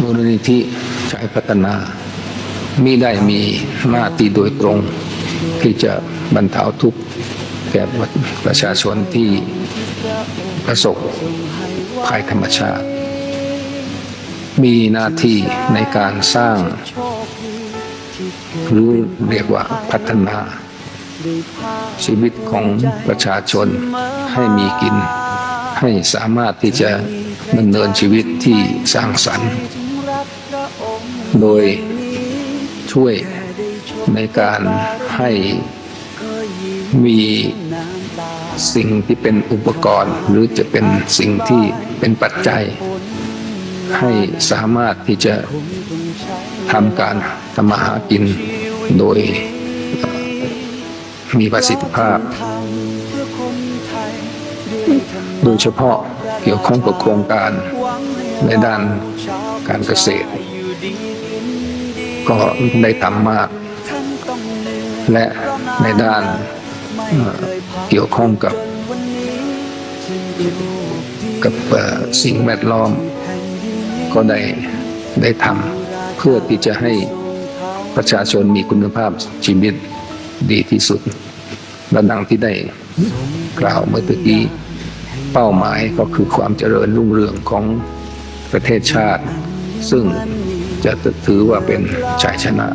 มูลนิธิชายพัฒนามิได้มีหน้าที่โดยตรง ที่จะบรรเทาทุกข์แก่ประชาชนที่ประสบภัยธรรมชาติ มีหน้าที่ในการสร้าง หรือเรียกว่าพัฒนา ชีวิตของประชาชนให้มีกิน ให้สามารถที่จะ ดำเนินชีวิตที่สร้างสรรค์ โดยช่วยในการให้มีสิ่งที่เป็นอุปกรณ์ หรือจะเป็นสิ่งที่เป็นปัจจัย ให้สามารถที่จะทำการทำมาหากินโดยมีประสิทธิภาพ โดยเฉพาะ เกี่ยวข้องกับโครงการในด้านการเกษตร ก็ได้ทำมาก และในด้านเกี่ยวข้องกับกับสิ่งแวดล้อม ก็ได้ได้ทำเพื่อที่จะให้ประชาชนมีคุณภาพชีวิตดีที่สุดและดังที่ได้กล่าวเมื่อตะกี้ เป้าหมายก็คือความเจริญรุ่งเรืองของประเทศชาติ ซึ่งจะถือว่าเป็นชัยชนะ